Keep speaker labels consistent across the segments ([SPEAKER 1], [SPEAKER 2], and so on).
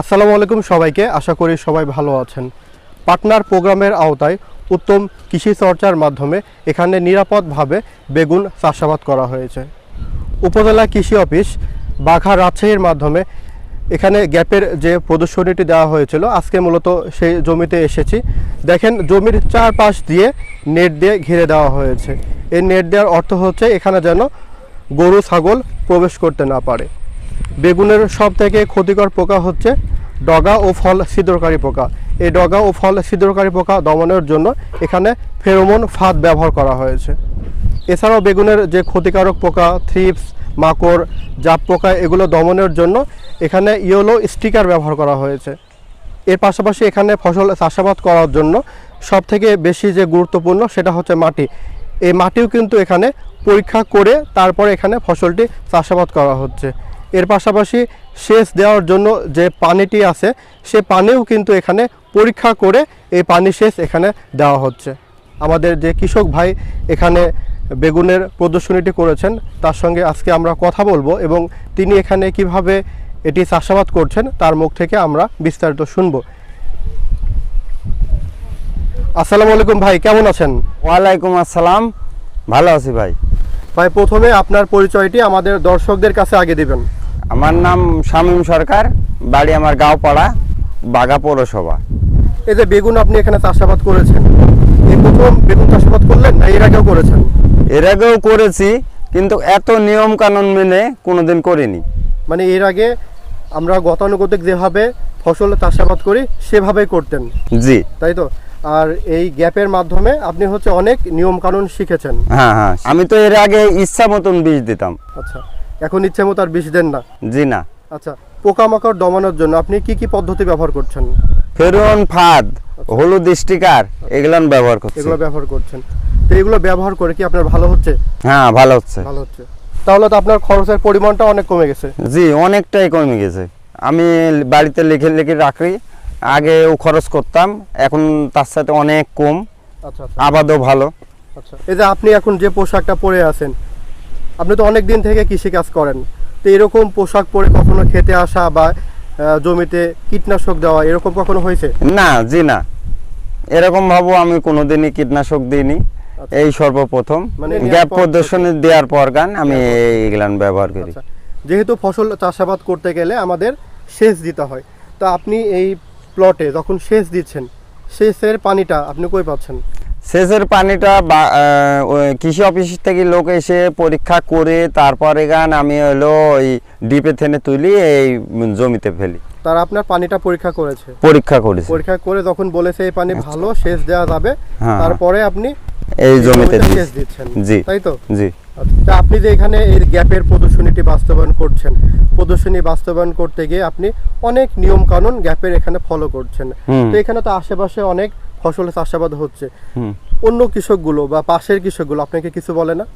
[SPEAKER 1] আসসালামু আলাইকুম সবাইকে। আশা করি সবাই ভালো আছেন। পার্টনার প্রোগ্রামের আওতায় উত্তম কৃষি চর্চার মাধ্যমে এখানে নিরাপদভাবে বেগুন চাষাবাদ করা হয়েছে। উপজেলা কৃষি অফিস বাঘা রাজশাহীর মাধ্যমে এখানে গ্যাপের যে প্রদর্শনীটি দেওয়া হয়েছিল, আজকে মূলত সেই জমিতে এসেছি। দেখেন, জমির চারপাশ দিয়ে নেট দিয়ে ঘিরে দেওয়া হয়েছে। এই নেট দেওয়ার অর্থ হচ্ছে এখানে যেন গরু, ছাগল প্রবেশ করতে না পারে। বেগুনের সব থেকে ক্ষতিকর পোকা হচ্ছে ডগা ও ফল ছিদ্রকারী পোকা। এই ডগা ও ফল ছিদ্রকারী পোকা দমনের জন্য এখানে ফেরোমন ফাঁদ ব্যবহার করা হয়েছে। এছাড়াও বেগুনের যে ক্ষতিকারক পোকা, থ্রিপস, মাকড়, জাপ পোকা, এগুলো দমনের জন্য এখানে ইয়েলো স্টিকার ব্যবহার করা হয়েছে। এর পাশাপাশি এখানে ফসল চাষাবাদ করার জন্য সব থেকে বেশি যে গুরুত্বপূর্ণ সেটা হচ্ছে মাটি। এই মাটিও কিন্তু এখানে পরীক্ষা করে তারপরে এখানে ফসলটি চাষাবাদ করা হচ্ছে। এর পাশাপাশি সেচ দেওয়ার জন্য যে পানিটি আছে সে পানিও কিন্তু এখানে পরীক্ষা করে এই পানি সেচ এখানে দেওয়া হচ্ছে। আমাদের যে কৃষক ভাই এখানে বেগুনের প্রদর্শনীটি করেছেন তার সঙ্গে আজকে আমরা কথা বলব এবং তিনি এখানে কীভাবে এটি চাষাবাদ করছেন তার মুখ থেকে আমরা বিস্তারিত শুনব। আসসালামু আলাইকুম ভাই কেমন আছেন?
[SPEAKER 2] ওয়ালাইকুম আসসালাম। ভালো আছি ভাই।
[SPEAKER 1] ভাই প্রথমে আপনার পরিচয়টি আমাদের দর্শকদের কাছে আগে দিবেন।
[SPEAKER 2] আমার নাম শামীম সরকার বাড়ি আমার গাঁওপাড়া বাগা পৌরসভা।
[SPEAKER 1] এই যে বেগুন আপনি এখানে চাষাবাদ করেছেন এই প্রথম বেগুন চাষাবাদ করলেন না এর আগেও করেছেন?
[SPEAKER 2] এর আগেও করেছি কিন্তু এত নিয়ম কানুন মেনে কোনোদিন করিনি।
[SPEAKER 1] মানে এর আগে আমরা গতানুগতিক যেভাবে ফসল চাষাবাদ করি সেভাবেই করতেন।
[SPEAKER 2] জি।
[SPEAKER 1] তাই তো? আর এই গ্যাপের মাধ্যমে আপনি হচ্ছে অনেক নিয়ম কানুন শিখেছেন।
[SPEAKER 2] হ্যাঁ হ্যাঁ। আমি তো এর আগে ইচ্ছা মতন বীজ দিতাম।
[SPEAKER 1] আচ্ছা। এখন ইচ্ছে মতো আর বিষ দেন না?
[SPEAKER 2] জি না।
[SPEAKER 1] আচ্ছা পোকামাকড় দমানোর জন্য আপনি কি কি পদ্ধতি ব্যবহার করছেন?
[SPEAKER 2] ফেরন ফাদ হলুদ স্টিকার এগুলান ব্যবহার করছি।
[SPEAKER 1] এগুলো ব্যবহার করছেন। তো এগুলো ব্যবহার করে কি আপনার ভালো হচ্ছে?
[SPEAKER 2] হ্যাঁ ভালো হচ্ছে।
[SPEAKER 1] ভালো হচ্ছে। তাহলে তো আপনার খরচের পরিমাণটা অনেক কমে গেছে।
[SPEAKER 2] জি অনেকটাই কমে গেছে। আমি বাড়িতে লিখে লিখে রাখি। আগেও খরচ করতাম এখন তার সাথে অনেক কম।
[SPEAKER 1] আচ্ছা আচ্ছা।
[SPEAKER 2] আবাদও ভালো।
[SPEAKER 1] আচ্ছা এই যে আপনি এখন যে পোশাকটা পরে আছেন আপনি তো অনেক দিন থেকে কৃষিকাজ করেন। তো এরকম পোশাক পরে কখনো খেতে আসা বা জমিতে কীটনাশক দেওয়া এরকম কখনো হয়েছে?
[SPEAKER 2] না জি না। এরকম ভাবো আমি কোনোদিনই কীটনাশক দিইনি।
[SPEAKER 1] আচ্ছা।
[SPEAKER 2] এই সর্বপ্রথম।
[SPEAKER 1] মানে
[SPEAKER 2] গ্যাপ প্রদর্শনী দেওয়ার পর গান আমি এইগুলান ব্যবহার করি।
[SPEAKER 1] আচ্ছা। যেহেতু ফসল চাষাবাদ করতে গেলে আমাদের সেচ দিতে হয় তো আপনি এই প্লটে যখন সেচ দিচ্ছেন সেচের পানিটা আপনি কই পাচ্ছেন?
[SPEAKER 2] সেচের পানিটা কৃষি অফিস থেকে লোক এসে পরীক্ষা করে তারপরে গান আমি হলো ওই ডিপে থেনে তুলি এই জমিতে ফেলি।
[SPEAKER 1] তারা আপনার পানিটা পরীক্ষা করেছে?
[SPEAKER 2] পরীক্ষা করেছি।
[SPEAKER 1] পরীক্ষা করে যখন বলেছে এই পানি ভালো সেচ দেওয়া যাবে
[SPEAKER 2] হ্যাঁ।
[SPEAKER 1] তারপরে আপনি
[SPEAKER 2] এই জমিতে
[SPEAKER 1] সেচ দিচ্ছেন।
[SPEAKER 2] জি।
[SPEAKER 1] তাই তো?
[SPEAKER 2] জি।
[SPEAKER 1] আচ্ছা, তা আপনি যে এখানে এই গ্যাপের প্রদর্শনীটি বাস্তবায়ন করছেন প্রদর্শনী বাস্তবায়ন করতে গিয়ে আপনি অনেক নিয়ম কানুন গ্যাপের এখানে ফলো করছেন। তো এখানে তো আশেপাশে অনেক ফসল চাষাবাদ হচ্ছে। অন্য কৃষকগুলো বা পাশের কৃষকগুলো আপনাকে কিছু বলে না?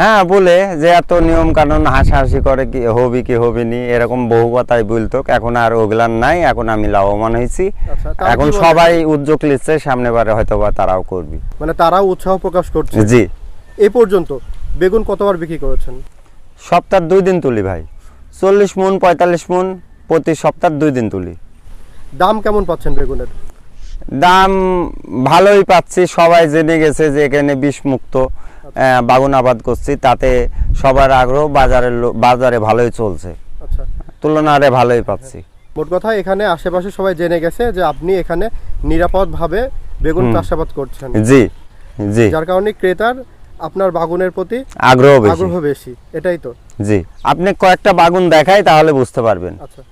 [SPEAKER 2] হ্যাঁ বলে যে এত নিয়ম কানুন হাসাহাসি করে কি হবি কি হবি নি এরকম বহু কথাই বলতো। এখন আর ওগুলান নাই এখন আমি লাভবান হয়েছি।
[SPEAKER 1] আচ্ছা,
[SPEAKER 2] এখন সবাই উদ্যোগ নিচ্ছে সামনে বারে হয়তো বা তারাও করবি।
[SPEAKER 1] মানে তারাও উৎসাহ প্রকাশ করছে?
[SPEAKER 2] জি।
[SPEAKER 1] এই পর্যন্ত বেগুন কতবার বিক্রি করেছেন?
[SPEAKER 2] সপ্তাহ দুই দিন তুলি ভাই। চল্লিশ মন পঁয়তাল্লিশ মন প্রতি সপ্তাহ দুই দিন তুলি।
[SPEAKER 1] দাম কেমন পাচ্ছেন বেগুনের?
[SPEAKER 2] দাম ভালোই পাচ্ছি। সবাই জেনে গেছে যে এখানে বিষ মুক্ত বাগুন আবাদ করছি। তাতে সবার আগ্রহ বাজারে বাজারে ভালোই চলছে।
[SPEAKER 1] আচ্ছা।
[SPEAKER 2] তুলনারে ভালোই পাচ্ছি।
[SPEAKER 1] মোট কথা এখানে আশেপাশে সবাই জেনে গেছে যে আপনি এখানে নিরাপদভাবে বেগুন চাষাবাদ করছেন।
[SPEAKER 2] জি জি।
[SPEAKER 1] যার কারণে ক্রেতার আপনার বাগুনের প্রতি
[SPEAKER 2] আগ্রহ বেশি।
[SPEAKER 1] আগ্রহ বেশি। এটাই তো।
[SPEAKER 2] জি। আপনি কয়েকটা বাগুন দেখাই তাহলে বুঝতে পারবেন।
[SPEAKER 1] আচ্ছা।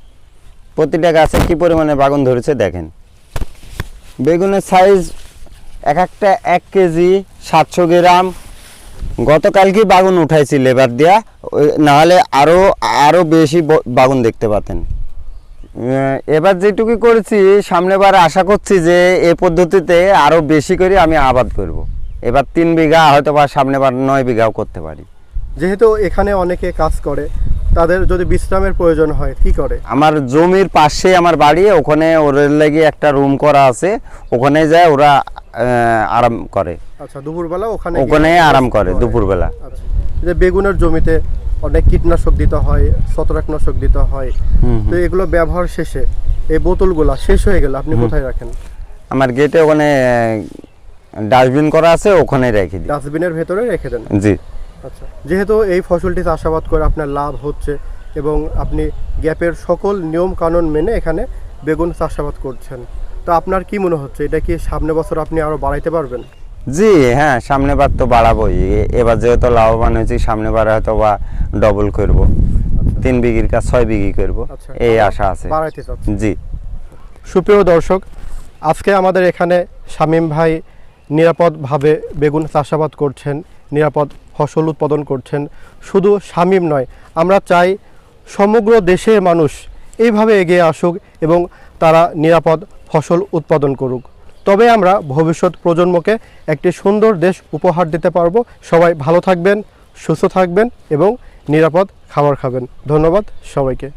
[SPEAKER 2] প্রতিটা গাছে কি পরিমাণে বাগুন ধরেছে দেখেন। বেগুনের সাইজ এক একটা এক কেজি সাতশো গ্রাম। গতকালকে বাগুন উঠাইছি লেবার দিয়া নাহলে আরও আরও বেশি বাগুন দেখতে পাতেন। এবার যেটুকু করেছি, সামনেবার আশা করছি যে এই পদ্ধতিতে আরও বেশি করে আমি আবাদ করব। এবার তিন বিঘা হয়তো বা সামনেবার নয় বিঘাও করতে পারি।
[SPEAKER 1] যেহেতু এখানে অনেকে কাজ করে তাদের যদি বিশ্রামের প্রয়োজন হয় কি করে?
[SPEAKER 2] আমার জমির পাশে আমার বাড়ি ওখানে ওদের লেগে একটা রুম করা আছে। ওখানে যায় ওরা আরাম করে।
[SPEAKER 1] আচ্ছা দুপুরবেলা ওখানে
[SPEAKER 2] ওখানে আরাম করে। দুপুরবেলা।
[SPEAKER 1] আচ্ছা। যে বেগুনের জমিতে অনেক কীটনাশক দিতে হয় ছত্রাকনাশক দিতে হয় তো এগুলো ব্যবহার শেষে এই বোতলগুলা শেষ হয়ে গেলে আপনি কোথায় রাখেন?
[SPEAKER 2] আমার গেটে ওখানে ডাস্টবিন করা আছে ওখানে রেখে দিই।
[SPEAKER 1] ডাস্টবিনের ভেতরে রেখে দেন?
[SPEAKER 2] জি।
[SPEAKER 1] যেহেতু এই ফসলটি চাষাবাদ করে আপনার লাভ হচ্ছে এবং আপনি গ্যাপের সকল নিয়ম কানুন মেনে এখানে বেগুন চাষাবাদ করছেন তো আপনার কি মনে হচ্ছে? এটা কি সামনে বছর আপনি আরও বাড়াইতে পারবেন?
[SPEAKER 2] জি হ্যাঁ সামনে বার তো বাড়াবোই। এবার যেহেতু লাভবান হয়েছি সামনে বার হয়তো বা ডবল করব। তিন বিঘির কাজ ছয় বিঘি করব।
[SPEAKER 1] আচ্ছা
[SPEAKER 2] এই আশা আছে। জি।
[SPEAKER 1] সুপ্রিয় দর্শক আজকে আমাদের এখানে শামীম ভাই নিরাপদভাবে বেগুন চাষাবাদ করছেন নিরাপদ ফসল উৎপাদন করছেন। শুধু শামীম নয়, আমরা চাই সমগ্র দেশের মানুষ এইভাবে এগিয়ে আসুক এবং তারা নিরাপদ ফসল উৎপাদন করুক। তবে আমরা ভবিষ্যৎ প্রজন্মকে একটি সুন্দর দেশ উপহার দিতে পারব। সবাই ভালো থাকবেন, সুস্থ থাকবেন এবং নিরাপদ খাবার খাবেন। ধন্যবাদ সবাইকে।